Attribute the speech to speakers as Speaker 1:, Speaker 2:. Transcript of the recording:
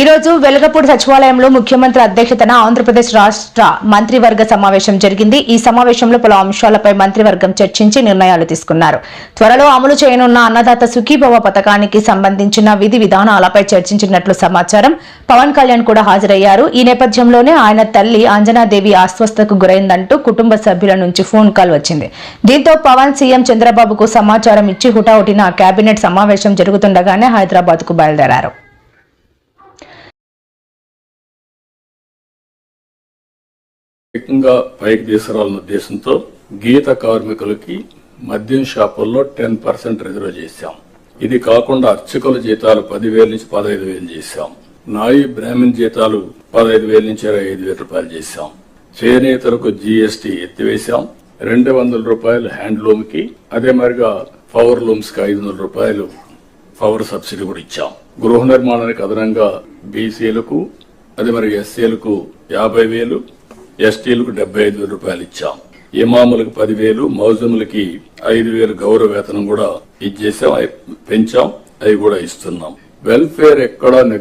Speaker 1: ఈ రోజు వెలగపూడి సచివాలయంలో ముఖ్యమంత్రి అధ్యక్షతన ఆంధ్రప్రదేశ్ రాష్ట్ర మంత్రివర్గ సమావేశం జరిగింది. ఈ సమావేశంలో పలు అంశాలపై మంత్రివర్గం చర్చించి నిర్ణయాలు తీసుకున్నారు. త్వరలో అమలు చేయనున్న అన్నదాత సుఖీభవ పథకానికి సంబంధించిన విధి విధానాలపై చర్చించినట్లు సమాచారం. పవన్ కళ్యాణ్ కూడా హాజరయ్యారు. ఈ నేపథ్యంలోనే ఆయన తల్లి అంజనాదేవి అస్వస్థకు గురైందంటూ కుటుంబ సభ్యుల నుంచి ఫోన్ కాల్ వచ్చింది. దీంతో పవన్ సీఎం చంద్రబాబుకు సమాచారం ఇచ్చి హుటాహుటిన కేబినెట్ సమావేశం జరుగుతుండగానే హైదరాబాద్కు బయలుదేరారు.
Speaker 2: ఏకంగా పైకి తీసుకురావాలన్న ఉద్దేశంతో గీత కార్మికులకి మద్యం షాపుల్లో టెన్ పర్సెంట్ రిజర్వ్ చేశాం. ఇది కాకుండా అర్చకుల జీతాలు పదివేల నుంచి పదహైదు వేలు చేశాం. నాయి బ్రాహ్మణ్ జీతాలు పదహైదు వేల నుంచి ఇరవై ఐదు వేల రూపాయలు చేశాం. చేనేతలకు జీఎస్టీ ఎత్తివేశాం. రెండు వందల రూపాయలు హ్యాండ్లూమ్కి అదే మరిగా పవర్ లూమ్స్కి ఐదు వందల రూపాయలు పవర్ సబ్సిడీ కూడా ఇచ్చాం. గృహ నిర్మాణానికి అదనంగా బీసీలకు అదే మరి ఎస్సీలకు యాభై వేలు ఎస్టీలకు డెబ్బై ఐదు వేల రూపాయలు ఇచ్చాం. ఇమాములకు పదివేలు మౌజములకి ఐదు వేలు గౌరవ వేతనం కూడా ఇచ్చేసాం అవి పెంచాం అవి కూడా ఇస్తున్నాం. వెల్ఫేర్ ఎక్కడా నెగ్లెక్ట్